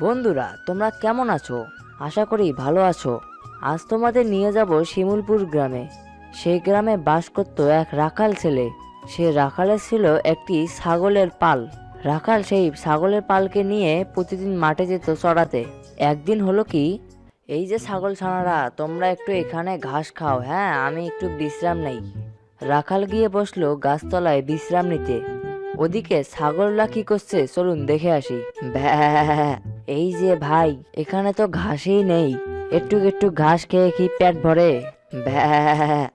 বন্ধুরা, তোমরা কেমন আছো? আশা করি ভালো আছো। আজ তোমাদের নিয়ে যাব শিমুলপুর গ্রামে। সেই গ্রামে বাস করত এক রাখাল ছেলে। সে রাখালের ছিল একটি ছাগলের পাল। রাখাল সেই ছাগলের পালকে নিয়ে প্রতিদিন মাঠে যেত চড়াতে। একদিন হলো কি, এই যে ছাগল ছানারা, তোমরা একটু এখানে ঘাস খাও হ্যাঁ? আমি একটু বিশ্রাম নেই। রাখাল গিয়ে বসল গাছতলায় বিশ্রাম নিতে। ওদিকে ছাগলরা কি করছে, চলুন দেখে আসি। ভ্যাঁ এই যে ভাই, এখানে তো ঘাসই নেই। একটু একটু ঘাস খেয়ে কি পেট ভরে?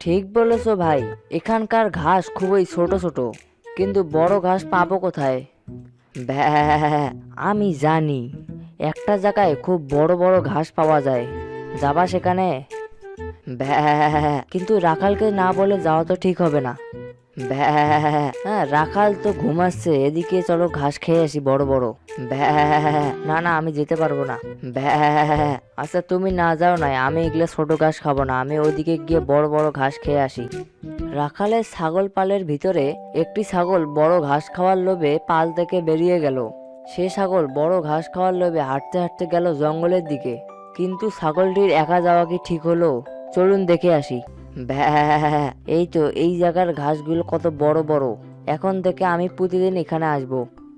ঠিক বলেছ ভাই, এখানকার ঘাস খুবই ছোট ছোট, কিন্তু বড় ঘাস পাবো কোথায়? আমি জানি, একটা জায়গায় খুব বড় বড় ঘাস পাওয়া যায়। যাবা সেখানে? কিন্তু রাখালকে না বলে যাওয়া তো ঠিক হবে না। হ্যাঁ রাখাল তো ঘুমাচ্ছে এদিকে চলো ঘাস খেয়ে আসি বড় বড়। না না, আমি যেতে পারব না। আচ্ছা তুমি না যাও না আমি এগুলো ছোট ঘাস খাব না। আমি ওদিকে গিয়ে বড় বড় ঘাস খেয়ে আসি। রাখালের ছাগল পালের ভিতরে একটি ছাগল বড় ঘাস খাওয়ার লোভে পাল থেকে বেরিয়ে গেল। সে ছাগল বড় ঘাস খাওয়ার লোভে হাঁটতে হাঁটতে গেল জঙ্গলের দিকে। কিন্তু ছাগলটির একা যাওয়া কি ঠিক হলো? চলুন দেখে আসি। এই তো এই জায়গার ঘাসগুলো কত বড় বড়। এখন থেকে আমি প্রতিদিন এখানে আসব।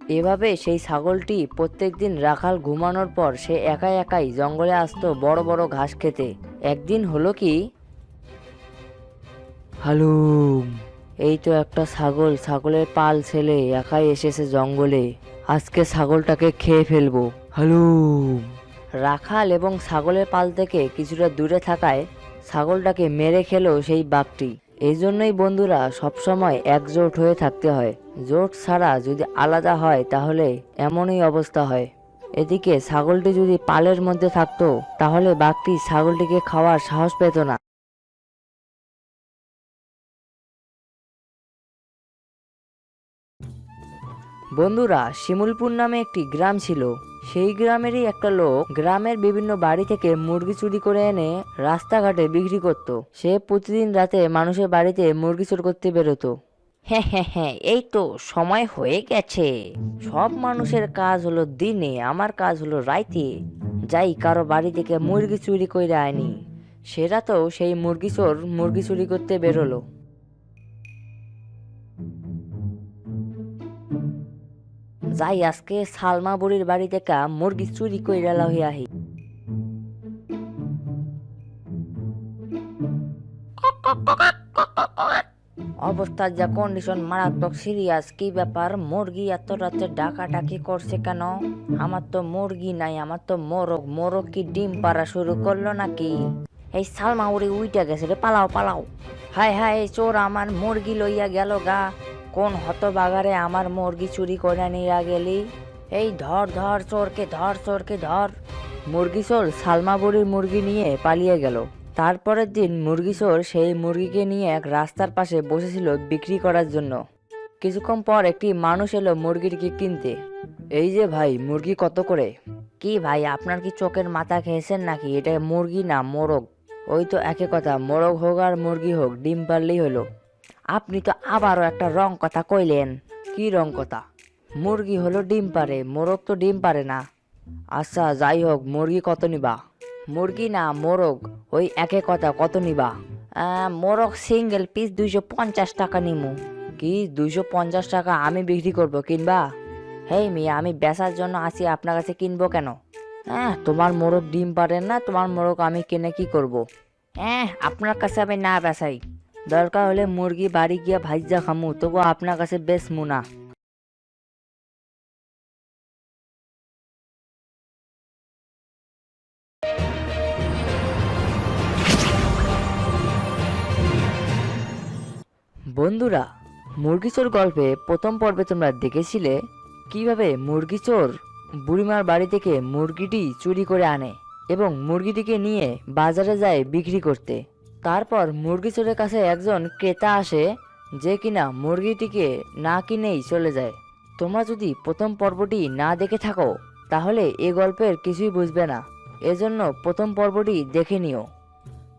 এভাবে সেই ছাগলটি প্রত্যেকদিন রাখাল ঘুমানোর পর সে একাই একাই জঙ্গলে আসতো বড় বড় ঘাস খেতে। একদিন হলো কি? হ্যালো। এই তো একটা ছাগল ছাগলের পাল ছেলে একাই এসেছে জঙ্গলে। আজকে ছাগলটাকে খেয়ে ফেলব। হ্যালো। রাখাল এবং ছাগলের পাল থেকে কিছুটা দূরে থাকায় ছাগলটাকে মেরে খেলো সেই বাঘটি এই জন্যই বন্ধুরা সবসময় একজোট হয়ে থাকতে হয়। জোট ছাড়া যদি আলাদা হয়, তাহলে এমনই অবস্থা হয়। এদিকে ছাগলটি যদি পালের মধ্যে থাকতো, তাহলে বাঘটি ছাগলটিকে খাওয়ার সাহস পেত না। বন্ধুরা, শিমুলপুর নামে একটি গ্রাম ছিল। সেই গ্রামেরই একটা লোক গ্রামের বিভিন্ন বাড়ি থেকে মুরগি চুরি করে এনে রাস্তাঘাটে বিক্রি করত। সে প্রতিদিন রাতে মানুষের বাড়িতে মুরগি চুরি করতে বেরোতো। হ্যাঁ হ্যাঁ হ্যাঁ এই তো সময় হয়ে গেছে। সব মানুষের কাজ হলো দিনে, আমার কাজ হলো রাইতে। যাই, কারও বাড়ি থেকে মুরগি চুরি করে আনি। সেরা তো সেই মুরগি চোর মুরগি চুরি করতে বেরোলো। যাই আজকে সালমা বুড়ির বাড়ি থেকে মুরগি চুরি কইরা লহি আহি। অবস্থার যা কন্ডিশন মারাত্মক সিরিয়াস কি ব্যাপার? মুরগি এত রাতে ডাকাডাকি করছে কেন? আমার তো মুরগি নাই, আমার তো মোরগ। মোরগ কি ডিম পাড়া শুরু করল নাকি? এই সালমা উড়ি উইটা গেছে রে, পালাও পালাও। হায় হায় চোর আমার মুরগি লইয়া গেল গা। কোন হতবাগারে আমার মুরগি চুরি করে নিয়ে গেলি? এই ধর ধর, চোরকে ধর চোরকে ধর। মুরগি চোর সালমা বুড়ির মুরগি নিয়ে পালিয়ে গেল। তারপরের দিন মুরগি চোর সেই মুরগিকে নিয়ে এক রাস্তার পাশে বসেছিল বিক্রি করার জন্য। কিছুক্ষণ পর একটি মানুষ এলো মুরগিটিকে কিনতে। এই যে ভাই, মুরগি কত করে? কি ভাই, আপনার কি চোখের মাথা খেয়েছেন নাকি? এটা মুরগি না, মোরগ। ওই তো একই কথা, মোরগ হোক আর মুরগি হোক, ডিম পারলেই হলো। আপনি তো আবারও একটা রং কথা কইলেন। কি রং কথা? মুরগি হলো ডিম পারে মোরগ তো ডিম পারে না। আচ্ছা যাই হোক, মুরগি কত নিবা? মুরগি না, মোরগ, ওই একে কথা, কত নিবা? মোরগ সিঙ্গেল পিস দুইশো পঞ্চাশ টাকা নিমু। কি, দুইশো পঞ্চাশ টাকা আমি বিক্রি করব, কিনবা? হেই মিয়া, আমি বেচার জন্য আসি আপনার কাছে কিনবো কেন? হ্যাঁ তোমার মোরগ ডিম পারে না, তোমার মোরগ আমি কিনে কি করব? হ্যাঁ আপনার কাছে আমি না বেচাই। দরকার হলে মুরগি বাড়ি গিয়া ভাইজা খামু, তবু আপনার কাছে বেশ মুনা। বন্ধুরা, মুরগি চোর গল্পে প্রথম পর্বে তোমরা দেখেছিলে কীভাবে মুরগি চোর বুড়িমার বাড়ি থেকে মুরগিটি চুরি করে আনে এবং মুরগিটিকে নিয়ে বাজারে যায় বিক্রি করতে। তারপর মুরগি চোরের কাছে একজন ক্রেতা আসে যে কিনা মুরগিটিকে না কিনেই চলে যায়। তোমরা যদি প্রথম পর্বটি না দেখে থাকো, তাহলে এ গল্পের কিছুই বুঝবে না। এজন্য প্রথম পর্বটি দেখে নিও।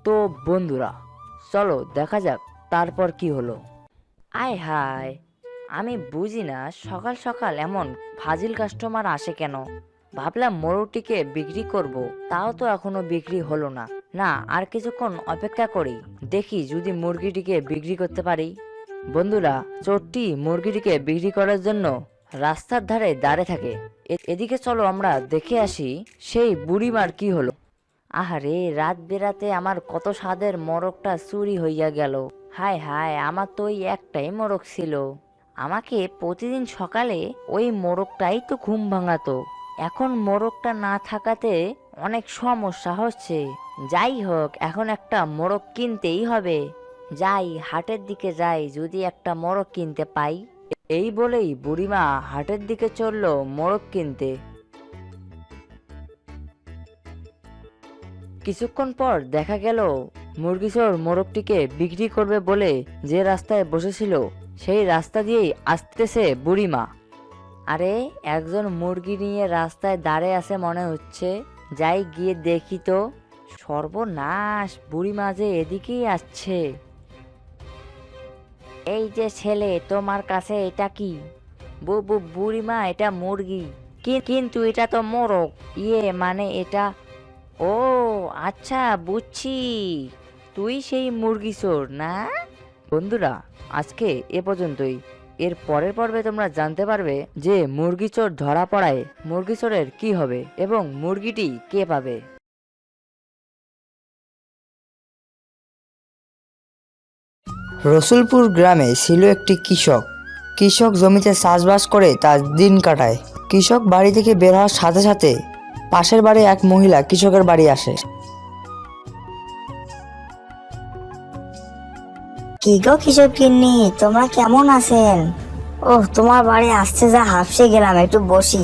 তো বন্ধুরা, চলো দেখা যাক তারপর কি হলো। আয় হায়, আমি বুঝি না সকাল সকাল এমন ফাজিল কাস্টমার আসে কেন। ভাবলাম মোরগটিকে বিক্রি করব, তাও তো এখনও বিক্রি হলো না। না, আর কিছুক্ষণ অপেক্ষা করি, দেখি যদি মুরগিটিকে বিক্রি করতে পারি। বন্ধুরা, চোরটি মুরগিটিকে বিক্রি করার জন্য রাস্তার ধারে দাঁড়ে থাকে। এদিকে চলো আমরা দেখে আসি, সেই বুড়িমার কি হলো। আহারে, রাত বেরাতে আমার কত স্বাদের মোরগটা চুরি হইয়া গেল। হায় হায়, আমার তো ওই একটাই মোরগ ছিল। আমাকে প্রতিদিন সকালে ওই মোরগটাই তো ঘুম ভাঙাতো। এখন মোরগটা না থাকাতে অনেক সমস্যা হচ্ছে। যাই হোক, এখন একটা মোরগ কিনতেই হবে। যাই, হাটের দিকে যাই, যদি একটা মোরগ কিনতে পাই। এই বলেই বুড়িমা হাটের দিকে চলল মোরগ কিনতে। কিছুক্ষণ পর দেখা গেল, মুরগিচোর মোরগটিকে বিক্রি করবে বলে যে রাস্তায় বসেছিল, সেই রাস্তা দিয়েই আসতেছে বুড়িমা। আরে, একজন মুরগি নিয়ে রাস্তায় দাঁড়িয়ে আছে মনে হচ্ছে। যাই গিয়ে দেখি তো, সর্বনাশ বুড়িমা যে এদিকেই আসছে। এই যে ছেলে, তোমার কাছে এটা কি? বু বু বুড়িমা এটা মুরগি। কিন্তু এটা তো মোরগ। ইয়ে মানে এটা, ও আচ্ছা বুঝছি। তুই সেই মুরগি চোর, না? বন্ধুরা, আজকে এ পর্যন্তই। এর পরের পর্বে তোমরা জানতে পারবে যে মুরগি চোর ধরা পড়ায় মুরগি চোরের কি হবে এবং মুরগিটি কে পাবে। রসুলপুর গ্রামে ছিল একটি কৃষক। কৃষক জমিতে চাষবাস করে তার দিন কাটায়। কৃষক বাড়ি থেকে বের হওয়ার সাথে সাথে পাশের বাড়ি এক মহিলা কৃষকের বাড়ি আসে। কি গো কিশোর কিন্নি? তোমরা কেমন আছেন? ওহ, তোমার বাড়ি আসতে যা হাফসে গেলাম, একটু বসি।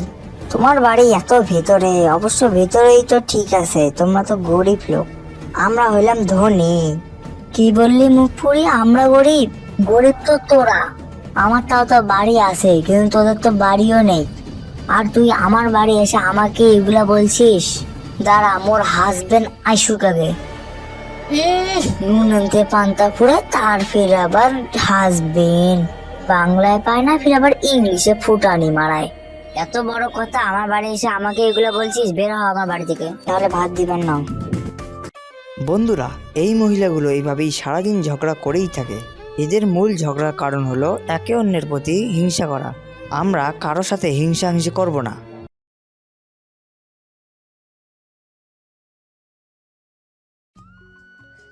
তোমার বাড়ি এত ভেতরে, অবশ্য ভেতরেই তো ঠিক আছে, তোমরা তো গরিব লোক। আমরা হইলাম ধনী। কি বললি মুখ পুরি আমরা গরিব? গরিব তো তোরা। আমার তাও তো বাড়ি আছে, কিন্তু তোদের তো বাড়িও নেই। আর তুই আমার বাড়ি এসে আমাকে এগুলা বলছিস? দাঁড়া, মোর হাজবেন্ড আইসুক আগে। নুন আনতে পান্তা ফুরে, তার ফির আবার হাসবেন। বাংলায় পায় না, ফির আবার ইংলিশে ফুটানি মারায়। এত বড় কথা, আমার বাড়ি এসে আমাকে এগুলো বলছিস, বের হ আমার বাড়ি থেকে। তাহলে ভাত দিবেন না বন্ধুরা, এই মহিলাগুলো এইভাবেই সারাদিন ঝগড়া করেই থাকে। এদের মূল ঝগড়ার কারণ হলো একে অন্যের প্রতি হিংসা করা। আমরা কারোর সাথে হিংসা হিংসাহিংসি করব না।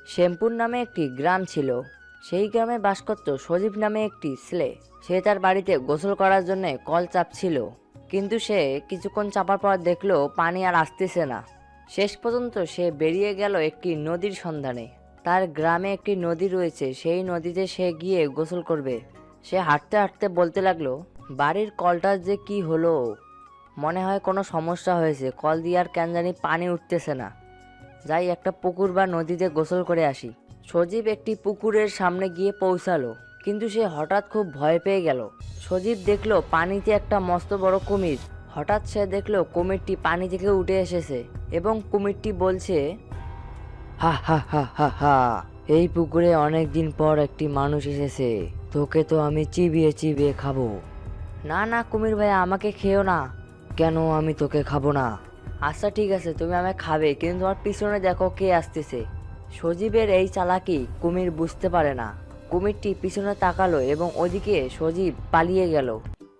শ্যামপুর নামে একটি গ্রাম ছিল। সেই গ্রামে বাস করত সজীব নামে একটি ছেলে। সে তার বাড়িতে গোসল করার জন্য কল চাপছিল। কিন্তু সে কিছুক্ষণ চাপার পর দেখল পানি আর আসতেছে না। শেষ পর্যন্ত সে বেরিয়ে গেল একটি নদীর সন্ধানে। তার গ্রামে একটি নদী রয়েছে। সেই নদীতে সে গিয়ে গোসল করবে। সে হাঁটতে হাঁটতে বলতে লাগল, বাড়ির কলটার যে কি হলো? মনে হয় কোনো সমস্যা হয়েছে। কল দিয়ে আর কেন জানি পানি উঠতেছে না। যাই একটা পুকুর বা নদীতে গোসল করে আসি। সজীব একটি পুকুরের সামনে গিয়ে পৌঁছালো, কিন্তু সে হঠাৎ খুব ভয় পেয়ে গেল। সজীব দেখল পানিতে একটা মস্ত বড় কুমির। হঠাৎ সে দেখল কুমিরটি পানি থেকে উঠে এসেছে এবং কুমিরটি বলছে, হা হা হা হা হা, এই পুকুরে অনেক দিন পর একটি মানুষ এসেছে। তোকে তো আমি চিবিয়ে চিবিয়ে খাব। না না, কুমির ভাই আমাকে খেও না। কেন আমি তোকে খাব না? আচ্ছা ঠিক আছে, তুমি আমায় খাবে, কিন্তু তোমার পিছনে দেখো কে আসতেছে। সজীবের এই চালাকি কুমির বুঝতে পারে না। কুমিরটি পিছনে তাকালো এবং ওদিকে সজীব পালিয়ে গেল।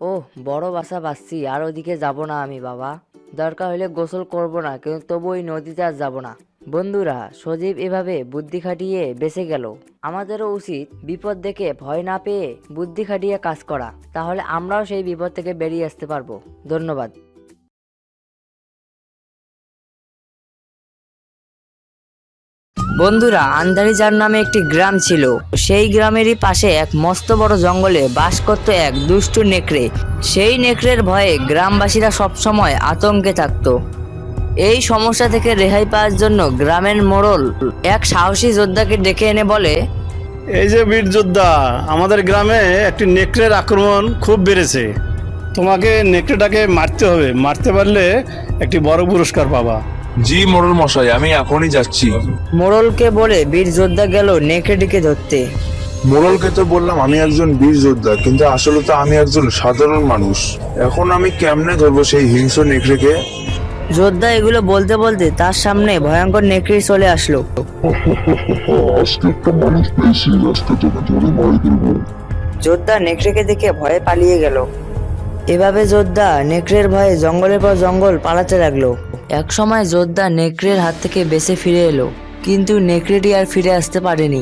ও বড় বাসা বাসছি আর ওদিকে যাব না আমি, বাবা। দরকার হলে গোসল করব না, কিন্তু তবু ওই নদীতে আর যাব না। বন্ধুরা, সজীব এভাবে বুদ্ধি খাটিয়ে বেঁচে গেল। আমাদেরও উচিত বিপদ দেখে ভয় না পেয়ে বুদ্ধি খাটিয়ে কাজ করা। তাহলে আমরাও সেই বিপদ থেকে বেরিয়ে আসতে পারব। ধন্যবাদ। বন্ধুরা আন্দারিজার নামে একটি গ্রাম ছিল। সেই গ্রামেরই পাশে এক মস্ত বড় জঙ্গলে বাস করত এক দুষ্টু নেকড়ে। সেই নেকড়ের ভয়ে গ্রামবাসীরা সবসময় আতঙ্কে থাকতো। এই সমস্যা থেকে রেহাই পাওয়ার জন্য গ্রামের মোড়ল এক সাহসী যোদ্ধাকে ডেকে এনে বলে, এই যে বীর যোদ্ধা, আমাদের গ্রামে একটি নেকড়ের আক্রমণ খুব বেড়েছে। তোমাকে নেকড়েটাকে মারতে হবে। মারতে পারলে একটি বড় পুরস্কার পাবা। জি মোড়ল মশাই আমি এখনই যাচ্ছি। মোড়লকে বলে বীর যোদ্ধা গেল নেকড়েটিকে ধরতে। মোড়লকে তো বললাম আমি একজন বীর যোদ্ধা কিন্তু আসলে তো আমি একজন সাধারণ মানুষ। এখন আমি কেমনে ধরবো সেই হিংস্র নেকড়েকে? যোদ্ধা এগুলো বলতে বলতে তার সামনে ভয়ঙ্কর নেকড়ে চলে আসলো। আজকে একটা মানুষ পেয়েছি আজকে তোকে ধরে মারি দেবো যোদ্ধা নেকড়েকে দেখে ভয়ে পালিয়ে গেল। এভাবে যোদ্ধা নেকড়ের ভয়ে জঙ্গলের পর জঙ্গল পালাতে লাগল। এক সময় যোদ্ধা নেকড়ের হাত থেকে বেঁচে ফিরে এলো কিন্তু নেকড়েটি আর ফিরে আসতে পারেনি।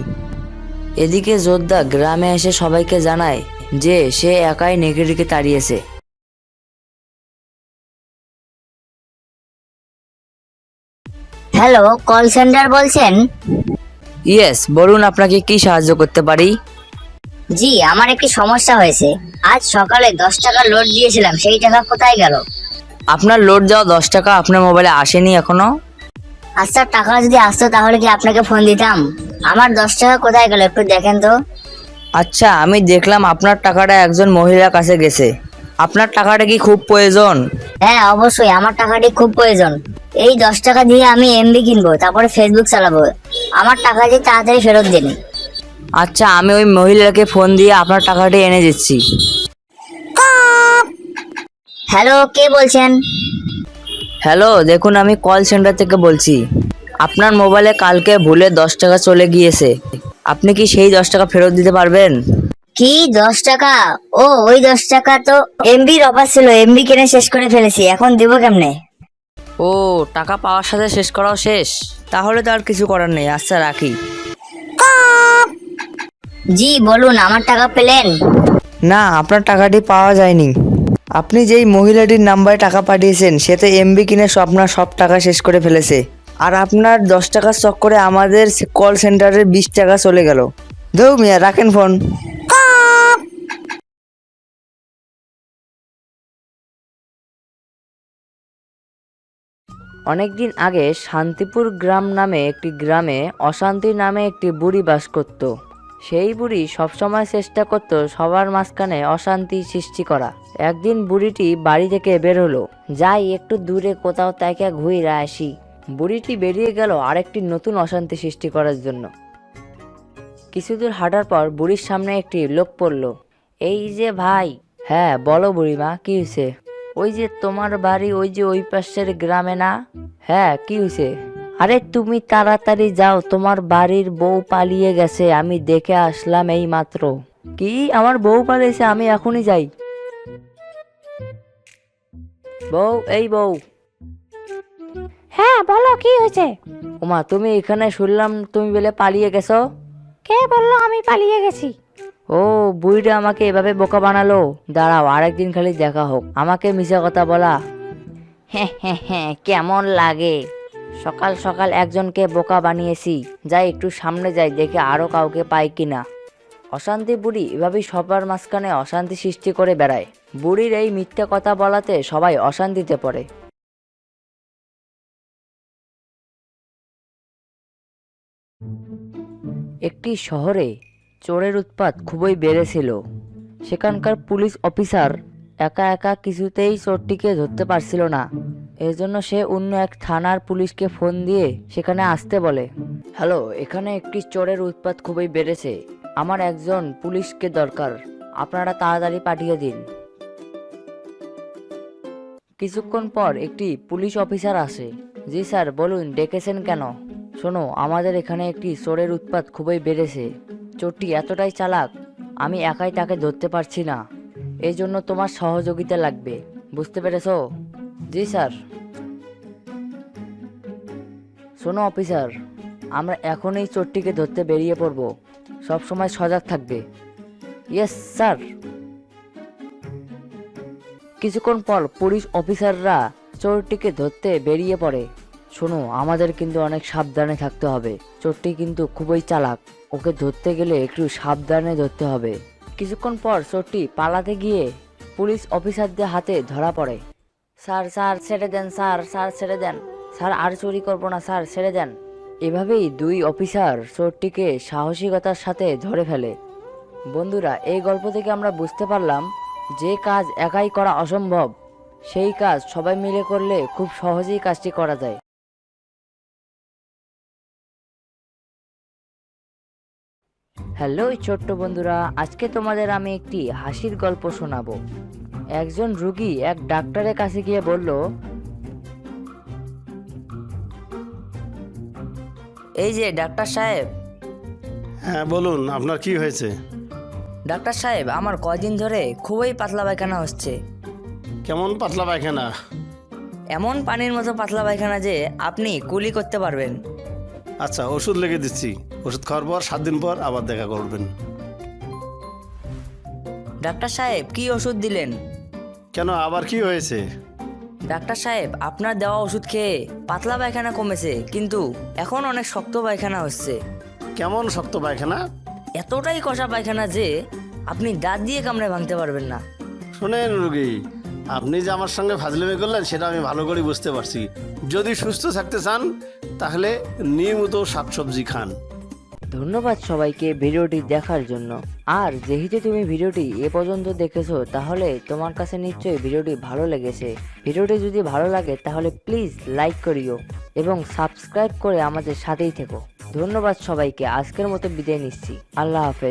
এদিকে যোদ্ধা গ্রামে এসে সবাইকে জানায় যে সে একাই নেকড়েটিকে তাড়িয়েছে। হ্যালো কল সেন্টার বলছেন? ইয়েস বলুন আপনাকে কি সাহায্য করতে পারি? জি আমার একটি সমস্যা হয়েছে। আজ সকালে দশ টাকা লোড দিয়েছিলাম সেই টাকা কোথায় গেল? আপনার লোড যাওয়া দশ টাকা আপনার মোবাইলে আসেনি এখনও? আচ্ছা টাকা যদি আসতো তাহলে কি আপনাকে ফোন দিতাম? আমার দশ টাকা কোথায় গেল একটু দেখেন তো। আচ্ছা আমি দেখলাম আপনার টাকাটা একজন মহিলার কাছে গেছে। আপনার টাকাটা কি খুব প্রয়োজন? হ্যাঁ অবশ্যই আমার টাকাটি খুব প্রয়োজন। এই দশ টাকা দিয়ে আমি এমবি কিনবো তারপরে ফেসবুক চালাবো। আমার টাকা টাকাটি তাড়াতাড়ি ফেরত দিন আচ্ছা আমি ওই মহিলাকে ফোন দিয়ে আপনার টাকাটি এনে দিচ্ছি। হ্যালো কে বলছেন? হ্যালো দেখুন আমি কল সেন্টার থেকে বলছি। আপনার মোবাইলে কালকে ভুলে দশ টাকা চলে গিয়েছে। আপনি কি সেই দশ টাকা ফেরত দিতে পারবেন? কি দশ টাকা? ও ওই দশ টাকা তো এমবির অফার ছিল এমবি কিনে শেষ করে ফেলেছি এখন দিব কেমনে? ও টাকা পাওয়ার সাথে শেষ করাও শেষ। তাহলে তো আর কিছু করার নেই আচ্ছা রাখি। জি বলুন আমার টাকা পেলেন? না আপনার টাকাটি পাওয়া যায়নি। আপনি যেই মহিলাটির নাম্বারে টাকা পাঠিয়েছেন, সে তো এমবি কিনে সব আপনার সব টাকা শেষ করে ফেলেছে। আর আপনার দশ টাকার চক্করে আমাদের কল সেন্টারের বিশ টাকা চলে গেল। ধৌ মিয়া, রাখেন ফোন অনেকদিন আগে শান্তিপুর গ্রাম নামে একটি গ্রামে অশান্তি নামে একটি বুড়ি বাস করত। সেই বুড়ি সবসময় চেষ্টা করত সবার মাঝখানে অশান্তি সৃষ্টি করা। একদিন বুড়িটি বাড়ি থেকে বের হলো। যাই, একটু দূরে কোথাও তাকে ঘুরে আসি। বুড়িটি বেরিয়ে গেল আরেকটি নতুন অশান্তি সৃষ্টি করার জন্য। কিছুদূর হাঁটার পর বুড়ির সামনে একটি লোক পড়ল। এই যে ভাই! হ্যাঁ বলো বুড়িমা, কি হয়েছে ওই যে তোমার বাড়ি ওই যে ওই পাশের গ্রামে না? হ্যাঁ কি হয়েছে আরে তুমি তাড়াতাড়ি যাও, তোমার বাড়ির বউ পালিয়ে গেছে, আমি দেখে আসলাম এই মাত্র কি? আমার বউ পালিয়েছে, আমি এখনই যাই। বউ এই বউ। হ্যাঁ বলো কি হয়েছে? ওমা তুমি এখানে শুনলাম তুমি বলে পালিয়ে গেছো। কে বলল আমি পালিয়ে গেছি? ও বুড়িটা আমাকে এভাবে বোকা বানালো। দাঁড়াও আরেকদিন খালি দেখা হোক। আমাকে মিশা কথা বলা। হ্যাঁ হ্যাঁ হ্যাঁ কেমন লাগে? সকাল সকাল একজনকে বোকা বানিয়েছি। যাই একটু সামনে যাই দেখে আরও কাউকে পাই কিনা। অশান্তি বুড়ি এভাবেই সবার মাঝখানে অশান্তি সৃষ্টি করে বেড়ায়। বুড়ির এই মিথ্যা কথা বলাতে সবাই অশান্তিতে পড়ে। একটি শহরে চোরের উৎপাত খুবই বেড়েছিল। সেখানকার পুলিশ অফিসার একা একা কিছুতেই চোরটিকে ধরতে পারছিল না। এজন্য সে অন্য এক থানার পুলিশকে ফোন দিয়ে সেখানে আসতে বলে। হ্যালো, এখানে একটি চোরের উৎপাত খুবই বেড়েছে। আমার একজন পুলিশকে দরকার। আপনারা তাড়াতাড়ি পাঠিয়ে দিন। কিছুক্ষণ পর একটি পুলিশ অফিসার আসে। জি স্যার, বলুন, ডেকেছেন কেন? শোনো, আমাদের এখানে একটি চোরের উৎপাত খুবই বেড়েছে। চোরটি এতটাই চালাক, আমি একাই তাকে ধরতে পারছি না। এই জন্য তোমার সহযোগিতা লাগবে, বুঝতে পেরেছ? জি স্যার। শোনো অফিসার, আমরা এখনই চোরটিকে ধরতে বেরিয়ে পড়ব। সব সময় সজাগ থাকবে। Yes sir. কিছুক্ষণ পর পুলিশ অফিসাররা চোরটিকে ধরতে বেরিয়ে পড়ে। শোনো, আমাদের কিন্তু অনেক সাবধানে থাকতে হবে। চোরটি কিন্তু খুবই চালাক। ওকে ধরতে গেলে একটু সাবধানে ধরতে হবে। কিছুক্ষণ পর চোরটি পালাতে গিয়ে পুলিশ অফিসারদের হাতে ধরা পড়ে। স্যার স্যার, ছেড়ে দেন, স্যার স্যার, ছেড়ে দেন। স্যার, আর চুরি করব না, স্যার, ছেড়ে দেন। এভাবেই দুই অফিসার চোরটিকে সাহসিকতার সাথে ধরে ফেলে। বন্ধুরা, এই গল্প থেকে আমরা বুঝতে পারলাম যে কাজ একাই করা অসম্ভব, সেই কাজ সবাই মিলে করলে খুব সহজেই কাজটি করা যায়। হ্যালো ছোট্ট বন্ধুরা, আজকে তোমাদের আমি একটি হাসির গল্প শোনাবো। একজন রুগী এক ডাক্তারের কাছে গিয়ে বলল, এই যে, ডাক্তার সাহেব? হ্যাঁ বলুন, আপনার কি হয়েছে? ডাক্তার সাহেব আমার কয়দিন ধরে খুবই পাতলা পায়খানা হচ্ছে। কেমন পাতলা পায়খানা? এমন পানির মতো পাতলা পায়খানা যে আপনি কুলি করতে পারবেন। আচ্ছা ওষুধ লিখে দিচ্ছি। ওষুধ খাওয়ার পর সাত দিন পর আবার দেখা করবেন। ডাক্তার সাহেব কি ওষুধ দিলেন? কেন আবার কি হয়েছে? ডাক্তার সাহেব আপনার দেওয়া ওষুধ খেয়ে পাতলা পায়খানা কমেছে কিন্তু এখন অনেক শক্ত পায়খানা হচ্ছে। কেমন শক্ত পায়খানা? এতটাই কষা পায়খানা যে আপনি দাঁত দিয়ে কামড়ে ভাঙতে পারবেন না। শোনেন রুগী, আপনি যে আমার সঙ্গে ফাজলামি করলেন, সেটা আমি ভালো করে বুঝতে পারছি। যদি সুস্থ থাকতে চান, তাহলে নিয়মিত শাকসবজি খান। ধন্যবাদ সবাইকে ভিডিওটি দেখার জন্য। আর যেহেতু তুমি ভিডিওটি এ পর্যন্ত দেখেছ, তাহলে তোমার কাছে নিশ্চয়ই ভিডিওটি ভালো লেগেছে। ভিডিওটি যদি ভালো লাগে, তাহলে প্লিজ লাইক করিও এবং সাবস্ক্রাইব করে আমাদের সাথেই থেকো। ধন্যবাদ সবাইকে, আজকের মতো বিদায় নিচ্ছি। আল্লাহ হাফেজ।